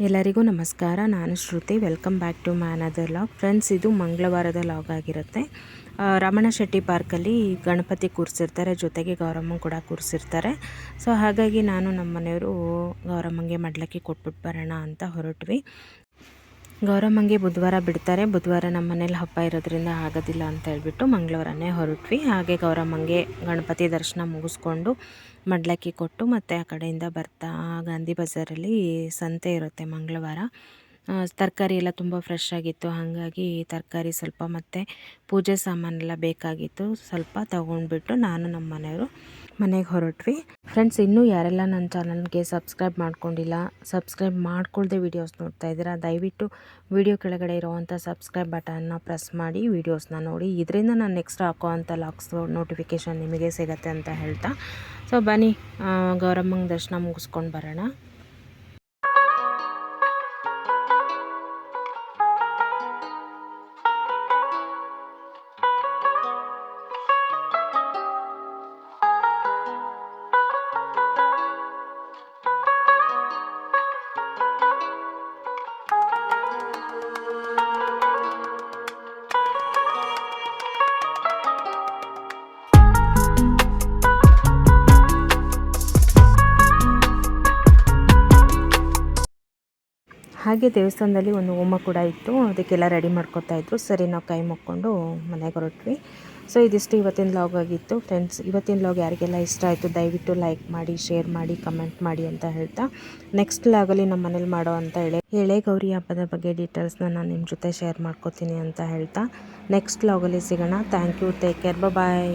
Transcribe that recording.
ಎಲ್ಲರಿಗೂ ನಮಸ್ಕಾರ. ನಾನು Shruti. Welcome back to my another vlog friends ಇದು ಮಂಗಳವಾರದ ಲಾಗ್ ಆಗಿರುತ್ತೆ. ರಮಣ ಶೆಟ್ಟಿ ಪಾರ್ಕಲ್ಲಿ ಗಣಪತಿ ಕೂರಿಸಿರ್ತಾರೆ, ಜೊತೆಗೆ ಗೌರಮ್ಮ ಕೂಡ ಕೂರಿಸಿರ್ತಾರೆ. ಸೊ ಹಾಗಾಗಿ ನಾನು ನಮ್ಮ ಮನೆಯವರು ಗೌರಮ್ಮಂಗೆ ಮಡ್ಲಕ್ಕಿ ಕೊಟ್ಬಿಟ್ಟು ಬರೋಣ ಅಂತ ಹೊರಟ್ವಿ. ಗೌರಮ್ಮಂಗೆ ಬುಧವಾರ ಬಿಡ್ತಾರೆ. ಬುಧವಾರ ನಮ್ಮ ಮನೇಲಿ ಹಬ್ಬ ಇರೋದ್ರಿಂದ ಆಗೋದಿಲ್ಲ ಅಂತ ಹೇಳ್ಬಿಟ್ಟು ಮಂಗಳವಾರನೇ ಹೊರಟ್ವಿ. ಹಾಗೆ ಗೌರಮ್ಮಂಗೆ ಗಣಪತಿ ದರ್ಶನ ಮುಗಿಸ್ಕೊಂಡು ಮಡ್ಲಕ್ಕಿ ಕೊಟ್ಟು ಮತ್ತು ಆ ಕಡೆಯಿಂದ ಬರ್ತಾ ಗಾಂಧಿ ಬಜಾರಲ್ಲಿ ಸಂತೆ ಇರುತ್ತೆ ಮಂಗಳವಾರ. ತರಕಾರಿ ಎಲ್ಲ ತುಂಬ ಫ್ರೆಶ್ ಆಗಿತ್ತು. ಹಾಗಾಗಿ ತರಕಾರಿ ಸ್ವಲ್ಪ ಮತ್ತು ಪೂಜೆ ಸಾಮಾನೆಲ್ಲ ಬೇಕಾಗಿತ್ತು. ಸ್ವಲ್ಪ ತೊಗೊಂಡ್ಬಿಟ್ಟು ನಾನು ನಮ್ಮ ಮನೆಯವರು ಮನೆಗೆ ಹೊರಟ್ವಿ. ಫ್ರೆಂಡ್ಸ್ ಇನ್ನೂ ಯಾರೆಲ್ಲ ನನ್ನ ಚಾನಲ್ಗೆ ಸಬ್ಸ್ಕ್ರೈಬ್ ಮಾಡ್ಕೊಂಡಿಲ್ಲ ಸಬ್ಸ್ಕ್ರೈಬ್ ಮಾಡ್ಕೊಳ್ದೆ ವೀಡಿಯೋಸ್ ನೋಡ್ತಾ ಇದ್ದೀರಾ, ದಯವಿಟ್ಟು ವಿಡಿಯೋ ಕೆಳಗಡೆ ಇರುವಂಥ ಸಬ್ಸ್ಕ್ರೈಬ್ ಬಟನ್ನ ಪ್ರೆಸ್ ಮಾಡಿ ವೀಡಿಯೋಸ್ನ ನೋಡಿ. ಇದರಿಂದ ನಾನು ನೆಕ್ಸ್ಟ್ ಹಾಕೋ ಅಂತ ಲಾಕ್ಸ್ ನೋಟಿಫಿಕೇಶನ್ ನಿಮಗೆ ಸಿಗತ್ತೆ ಅಂತ ಹೇಳ್ತಾ. ಸೊ ಬನ್ನಿ ಗೌರಮ್ಮಂಗೆ ದರ್ಶನ ಮುಗಿಸ್ಕೊಂಡು ಬರೋಣ. ಹಾಗೆ ದೇವಸ್ಥಾನದಲ್ಲಿ ಒಂದು ಹೋಮ ಕೂಡ ಇತ್ತು. ಅದಕ್ಕೆಲ್ಲ ರೆಡಿ ಮಾಡ್ಕೊತಾ ಇದ್ರು. ಸರಿ, ನಾವು ಕೈ ಮುಕ್ಕೊಂಡು ಮನೆಗೆ ಹೊರಟ್ವಿ. ಸೊ ಇದಿಷ್ಟು ಇವತ್ತಿನ ಲಾಗ್ ಆಗಿತ್ತು. ಫ್ರೆಂಡ್ಸ್ ಇವತ್ತಿನ ಲಾಗ್ ಯಾರಿಗೆಲ್ಲ ಇಷ್ಟ ಆಯಿತು, ದಯವಿಟ್ಟು ಲೈಕ್ ಮಾಡಿ ಶೇರ್ ಮಾಡಿ ಕಮೆಂಟ್ ಮಾಡಿ ಅಂತ ಹೇಳ್ತಾ. ನೆಕ್ಸ್ಟ್ ಲಾಗಲ್ಲಿ ನಮ್ಮ ಮನೇಲಿ ಮಾಡೋ ಅಂತ ಹೇಳಿ ಎಳೆ ಗೌರಿ ಹಬ್ಬದ ಬಗ್ಗೆ ಡೀಟೇಲ್ಸ್ನ ನಾನು ನಿಮ್ಮ ಜೊತೆ ಶೇರ್ ಮಾಡ್ಕೋತೀನಿ ಅಂತ ಹೇಳ್ತಾ. ನೆಕ್ಸ್ಟ್ ಲಾಗಲ್ಲಿ ಸಿಗೋಣ. Thank you take care bye